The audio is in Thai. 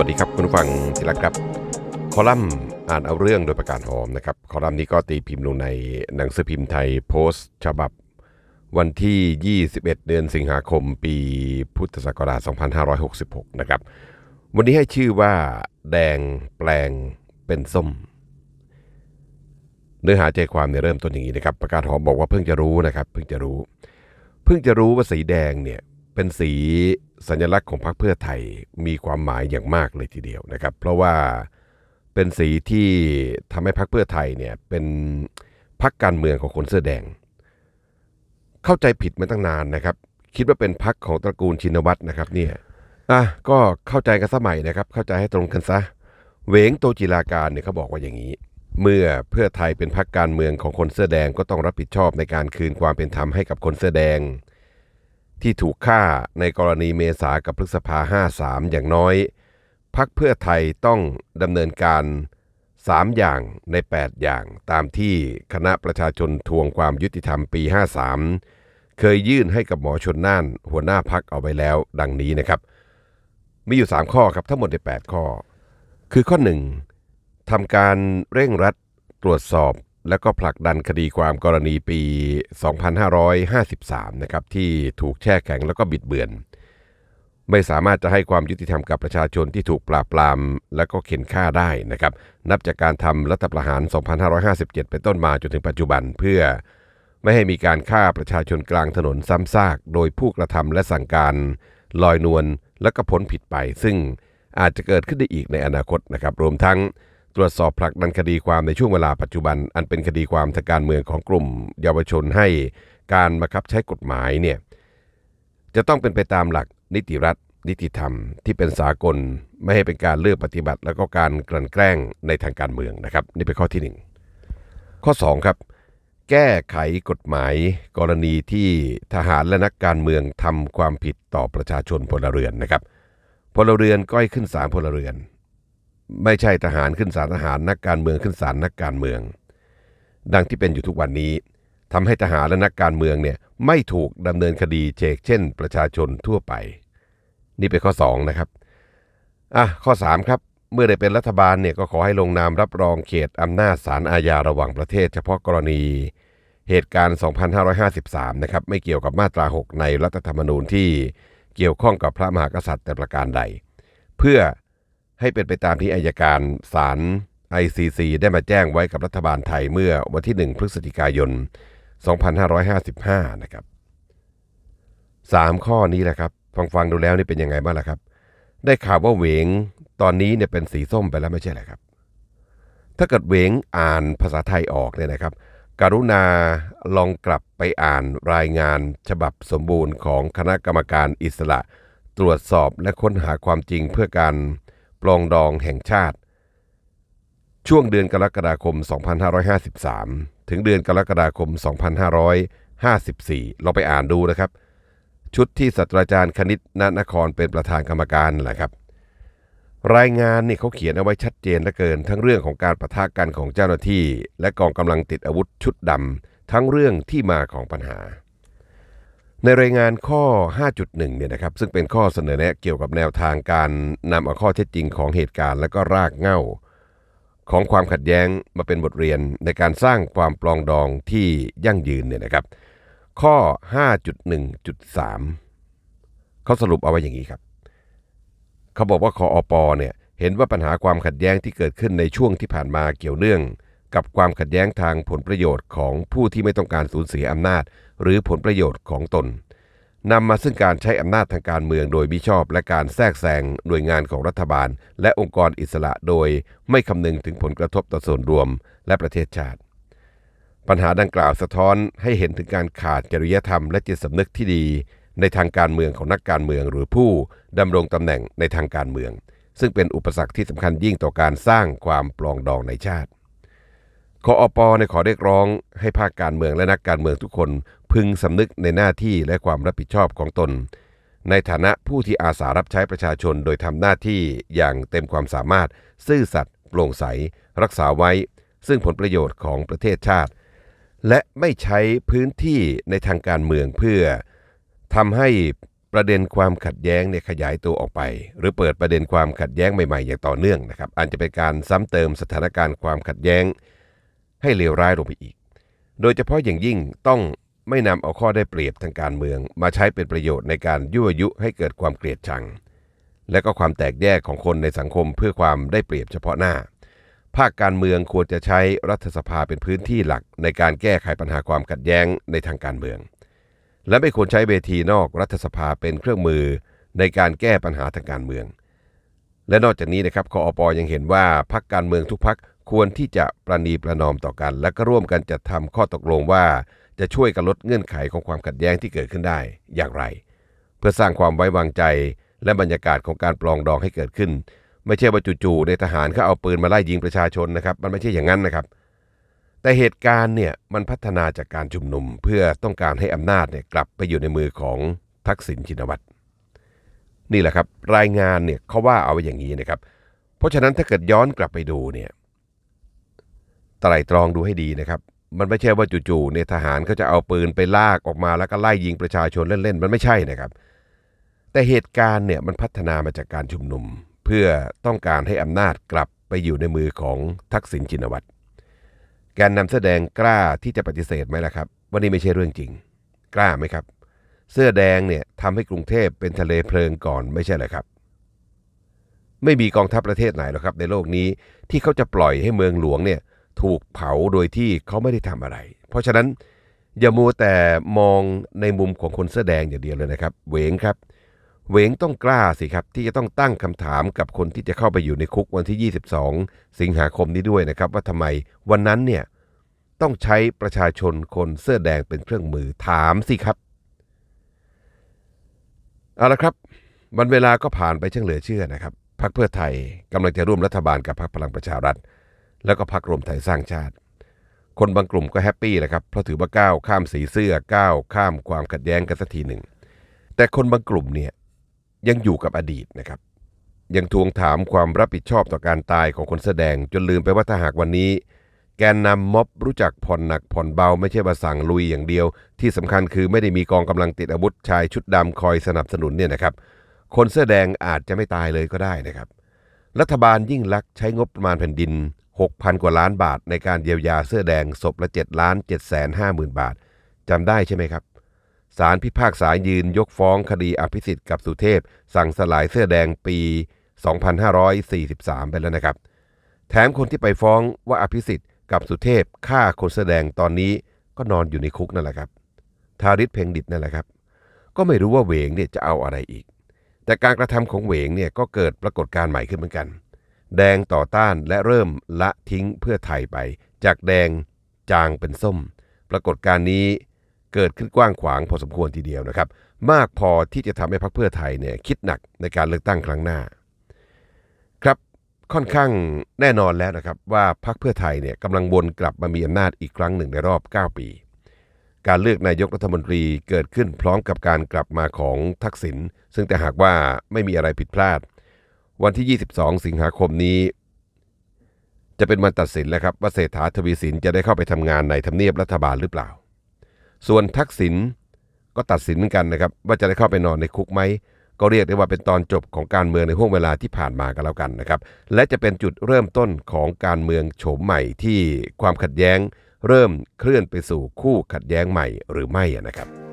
วัสดีครับคุณผู้ฟังที่รักครับ คอลัมน์อ่านเอาเรื่องโดยประกาศหอมนะครับ คอลัมน์นี้ก็ตีพิมพ์ลงในหนังสือพิมพ์ไทยโพสต์ ฉบับ วันที่ 21 เดือนสิงหาคมปีพุทธศักราช 2566 นะครับ วันนี้ให้ชื่อว่าแดงแปลงเป็นส้ม เนื้อหาใจความเนี่ยเริ่มต้นอย่างนี้นะครับ ประกาศหอมบอกว่าเพิ่งจะรู้นะครับ เพิ่งจะรู้ เพิ่งจะรู้ว่าสีแดงเนี่ยเป็นสี สัญลักษณ์ของพรรคเพื่อไทยมีความหมายอย่างมากเลยทีเดียวนะครับ เพราะว่าเป็นสีที่ทำให้พรรคเพื่อไทยเนี่ยเป็นพรรคการเมืองของคนเสื้อแดง เข้าใจผิดมาตั้งนานนะครับ คิดว่าเป็นพรรคของตระกูลชินวัตรนะครับเนี่ยอะก็เข้าใจกันสมัยนะครับ เข้าใจให้ตรงกันซะเวงโตจิลาการเนี่ยเขาบอกว่าอย่างนี้ เมื่อเพื่อไทยเป็นพรรคการเมืองของคนเสื้อแดงก็ต้องรับผิดชอบในการคืนความเป็นธรรมให้กับคนเสื้อแดง ที่ถูกฆ่าในกรณีเมษากับพฤษภา 53 อย่างน้อย พักเพื่อไทยต้องดำเนินการ 3 อย่างใน 8 อย่างตามที่คณะประชาชนทวงความยุติธรรมปี 53 เคยยื่นให้กับหมอชนน่าน หัวหน้าพักเอาไว้แล้วดังนี้นะครับ มีอยู่ 3 ข้อครับทั้งหมดใน 8 ข้อ คือข้อ 1ทำการเร่งรัดตรวจสอบ และก็ผลักดันคดีความกรณีปี 2553 นะครับที่ถูกแช่แข็งแล้วก็บิดเบือน ไม่สามารถจะให้ความยุติธรรมกับประชาชนที่ถูกปราบปราม และก็เข็นฆ่าได้นะครับ นับจากการทำรัฐประหาร 2557 เป็นต้นมาจนถึงปัจจุบันเพื่อไม่ให้มีการฆ่าประชาชนกลางถนนซ้ำซาก โดยผู้กระทำและสั่งการลอยนวลและก็พ้นผิดไป ซึ่งอาจจะเกิดขึ้นได้อีกในอนาคตนะครับ รวมทั้ง ตรวจสอบผลักดันคดีความในช่วงเวลาปัจจุบัน อันเป็นคดีความทางการเมืองของกลุ่ม เยาวชนให้การบังคับใช้กฎหมายเนี่ยจะต้องเป็นไปตามหลักนิติรัฐ นิติธรรม ที่เป็นสากลไม่ให้เป็นการเลือกปฏิบัติ แล้วก็การกลั่นแกล้งในทางการเมืองนะครับ นี่เป็นข้อที่หนึ่งข้อสองครับ แก้ไขกฎหมาย กรณีที่ทหารและนักการเมืองทำความผิดต่อประชาชนพลเรือนนะครับพลเรือนก็ให้ขึ้นศาลพลเรือน ไม่ใช่ทหารขึ้นศาลทหารนักการเมืองขึ้นศาลนักการเมือง ดังที่เป็นอยู่ทุกวันนี้ทำให้ทหารและนักการเมืองเนี่ยไม่ถูกดำเนินคดีเชกเช่น ประชาชนทั่วไป นี่เป็นข้อ 2 นะครับอะข้อ 3 ครับเมื่อได้เป็นรัฐบาลเนี่ยก็ขอให้ลงนามรับรองเขตอำนาจศาลอาญาระหว่างประเทศ เฉพาะกรณีเหตุการณ์ 2553 นะครับไม่เกี่ยวกับมาตรา 6 ในรัฐธรรมนูญที่เกี่ยวข้องกับพระมหากษัตริย์แต่ประการใด เพื่อ ให้เป็นไปตามที่อายการศาล ICC ได้มาแจ้งไว้กับรัฐบาลไทยเมื่อวันที่ 1 พฤศจิกายน 2555 นะครับ 3 ข้อนี้แหละครับ ฟังฟังดูแล้วนี่เป็นยังไงบ้างล่ะครับ ได้ข่าวว่าเหวงตอนนี้เนี่ยเป็นสีส้มไปแล้วไม่ใช่เหรอครับ ถ้าเกิดเหวงอ่านภาษาไทยออกเนี่ยนะครับ กรุณาลองกลับไปอ่านรายงานฉบับสมบูรณ์ของคณะกรรมการอิสระ ตรวจสอบและค้นหาความจริงเพื่อการ ปลองดองแห่งชาติ ช่วงเดือนกรกฎาคม 2553 ถึงเดือนกรกฎาคม 2554 เราไปอ่านดูนะครับ ชุดที่ศาสตราจารย์คณิตนนครเป็นประธานกรรมการแหละครับ รายงานนี่เขาเขียนเอาไว้ชัดเจนเหลือเกิน ทั้งเรื่องของการประทะกันของเจ้าหน้าที่ และกองกำลังติดอาวุธชุดดำทั้งเรื่องที่มาของปัญหา ในรายงานข้อ 5.1 เนี่ยนะครับซึ่งเป็นข้อเสนอแนะเกี่ยวกับแนวทางการนำเอาข้อเท็จจริงของเหตุการณ์ และก็รากเหง้า ของความขัดแย้งมาเป็นบทเรียนในการสร้างความปลองดองที่ยั่งยืนเนี่ยนะครับ ข้อ 5.1.3 เขาสรุปเอาไว้อย่างนี้ครับ เขาบอกว่าคออปอเนี่ยเห็นว่าปัญหาความขัดแย้งที่เกิดขึ้นในช่วงที่ผ่านมาเกี่ยวเนื่อง กับความขัดแย้งทางผลประโยชน์ของผู้ที่ไม่ต้องการสูญเสียอำนาจ หรือผลประโยชน์ของตนนำมาซึ่งการใช้อำนาจทางการเมืองโดยมิชอบ และการแทรกแซงหน่วยงานของรัฐบาล และองค์กรอิสระโดยไม่คำนึงถึงผลกระทบต่อส่วนรวมและประเทศชาติ ปัญหาดังกล่าวสะท้อนให้เห็นถึงการขาดจริยธรรมและจิตสำนึกที่ดี ในทางการเมืองของนักการเมืองหรือผู้ดำรงตำแหน่งในทางการเมือง ซึ่งเป็นอุปสรรคที่สำคัญยิ่งต่อการสร้างความปลองดองในชาติ คออปในขอเรียกร้องให้ภาคการเมืองและนักการเมืองทุกคนพึงสำนึกในหน้าที่และความรับผิดชอบของตน ในฐานะผู้ที่อาสารับใช้ประชาชนโดยทำหน้าที่อย่างเต็มความสามารถ ซื่อสัตย์โปร่งใส รักษาไว้ ซึ่งผลประโยชน์ของประเทศชาติ และไม่ใช้พื้นที่ในทางการเมืองเพื่อทำให้ประเด็นความขัดแย้งเนี่ยขยายตัวออกไป หรือเปิดประเด็นความขัดแย้งใหม่ๆ อย่างต่อเนื่องนะครับอาจจะเป็นการซ้ำเติมสถานการณ์ความขัดแย้ง ให้เลวร้ายลงไปอีก โดยเฉพาะอย่างยิ่งต้องไม่นำเอาข้อได้เปรียบทางการเมือง มาใช้เป็นประโยชน์ในการยั่วยุให้เกิดความเกลียดชัง และก็ความแตกแยกของคนในสังคมเพื่อความได้เปรียบเฉพาะหน้า ภาคการเมืองควรจะใช้รัฐสภาเป็นพื้นที่หลักในการแก้ไขปัญหาความขัดแย้งในทางการเมือง และไม่ควรใช้เวทีนอกรัฐสภาเป็นเครื่องมือในการแก้ปัญหาทางการเมือง และนอกจากนี้นะครับคออปยังเห็นว่าพรรคการเมืองทุกพรร ควรที่จะประนีประนอมต่อกัน และก็ร่วมกันจัดทำข้อตกลงว่า จะช่วยกันลดเงื่อนไขของความขัดแย้งที่เกิดขึ้นได้อย่างไร เพื่อสร้างความไว้วางใจและบรรยากาศของการปลองดองให้เกิดขึ้น ไม่ใช่ว่าจู่ๆในทหารเขาเอาปืนมาไล่ยิงประชาชนนะครับ มันไม่ใช่อย่างนั้นนะครับ แต่เหตุการณ์เนี่ยมันพัฒนาจากการชุมนุม เพื่อต้องการให้อำนาจเนี่ยกลับไปอยู่ในมือของทักษิณชินวัตรนี่แหละครับ รายงานเนี่ยเขาว่าเอาไว้อย่างนี้นะครับ เพราะฉะนั้นถ้าเกิดย้อนกลับไปดูเนี่ย ไตร่ตรองดูให้ดีนะครับ มันไม่ใช่ว่าจู่ๆเนี่ยทหารเขาจะเอาปืนไปลากออกมาแล้วก็ไล่ยิงประชาชนเล่นๆ มันไม่ใช่นะครับ แต่เหตุการณ์เนี่ยมันพัฒนามาจากการชุมนุม เพื่อต้องการให้อำนาจกลับไปอยู่ในมือของทักษิณชินวัตรแกนนำแสอแดงกล้าที่จะปฏิเสธไหมล่ะครับว่านี่ไม่ใช่เรื่องจริง กล้าไหมครับ เสื้อแดงเนี่ยทำให้กรุงเทพเป็นทะเลเพลิงก่อนไม่ใช่เหรอครับ ไม่มีกองทัพประเทศไหนหรอกครับ ในโลกนี้ที่เขาจะปล่อยให้เมืองหลวงเนี่ย ถูกเผาโดยที่เขาไม่ได้ทำอะไร เพราะฉะนั้นอย่ามัวแต่มองในมุมของคนเสื้อแดงอย่างเดียวเลยนะครับเหวงครับเหวงต้องกล้าสิครับ ที่จะต้องตั้งคำถามกับคนที่จะเข้าไปอยู่ในคุกวันที่ 22 สิงหาคมนี้ด้วยนะครับ ว่าทำไมวันนั้นเนี่ยต้องใช้ประชาชนคนเสื้อแดงเป็นเครื่องมือถามสิครับเอาละครับวันเวลาก็ผ่านไปเช่างเหลือเชื่อนะครับพรรคเพื่อไทยกำลังจะร่วมรัฐบาลกับพรรคพลังประชารัฐ แล้วก็พรรครวมไทยสร้างชาติ คนบางกลุ่มก็แฮปปี้แหละครับเพราะถือว่าก้าวข้ามสีเสื้อก้าวข้ามความขัดแย้งกันสักทีหนึ่ง แต่คนบางกลุ่มเนี่ยยังอยู่กับอดีตนะครับยังทวงถามความรับผิดชอบต่อการตายของคนแสดง จนลืมไปว่าถ้าหากวันนี้ แกนนำม็อบรู้จักผ่อนหนักผ่อนเบาไม่ใช่ว่าสั่งลุยอย่างเดียว ที่สำคัญคือไม่ได้มีกองกำลังติดอาวุธชายชุดดำคอยสนับสนุนเนี่ยนะครับ คนเสื้อแดงอาจจะไม่ตายเลยก็ได้นะครับ รัฐบาลยิ่งลักษ์ใช้งบประมาณแผ่นดิน 6,000 กว่าล้านบาทในการเยียวยาเสื้อแดงศพละ7ล้าน7แสน5หมื่นบาทจำได้ใช่ไหมครับศาลพิพากษายืนยกฟ้องคดีอภิสิทธิ์กับสุเทพ สั่งสลายเสื้อแดงปี 2543 ไปแล้วนะครับ แถมคนที่ไปฟ้องว่าอภิสิทธิ์กับสุเทพฆ่าคนเสื้อแดงตอนนี้ก็นอนอยู่ในคุกนั่นแหละครับ ทาริศเพ่งดิตนั่นแหละครับ ก็ไม่รู้ว่าเหวงเนี่ยจะเอาอะไรอีก แต่การกระทำของเหวงเนี่ยก็เกิดปรากฏการณ์ใหม่ขึ้นเหมือนกัน แดงต่อต้านและเริ่มละทิ้งเพื่อไทยไป จากแดงจางเป็นส้ม ปรากฏการณ์นี้เกิดขึ้นกว้างขวางพอสมควรทีเดียวนะครับ มากพอที่จะทำให้พรรคเพื่อไทยเนี่ยคิดหนักในการเลือกตั้งครั้งหน้า ครับค่อนข้างแน่นอนแล้วนะครับ ว่าพรรคเพื่อไทยเนี่ยกำลังวนกลับมามีอำนาจอีกครั้งหนึ่งในรอบ 9 ปี การเลือกนายกรัฐมนตรีเกิดขึ้นพร้อมกับการกลับมาของทักษิณซึ่งแต่หากว่าไม่มีอะไรผิดพลาด วันที่ 22 สิงหาคมนี้ จะเป็นวันตัดสินแล้วครับว่าเศรษฐาทวีสินจะได้เข้าไปทำงานในทำเนียบรัฐบาลหรือเปล่า ส่วนทักษิณก็ตัดสินเหมือนกันนะครับว่าจะได้เข้าไปนอนในคุกไหมก็เรียกได้ว่าเป็นตอนจบของการเมืองในห่วงเวลาที่ผ่านมากันแล้วกันนะครับ และจะเป็นจุดเริ่มต้นของการเมืองโฉมใหม่ที่ความขัดแย้ง เริ่มเคลื่อนไปสู่คู่ขัดแย้งใหม่หรือไม่นะครับ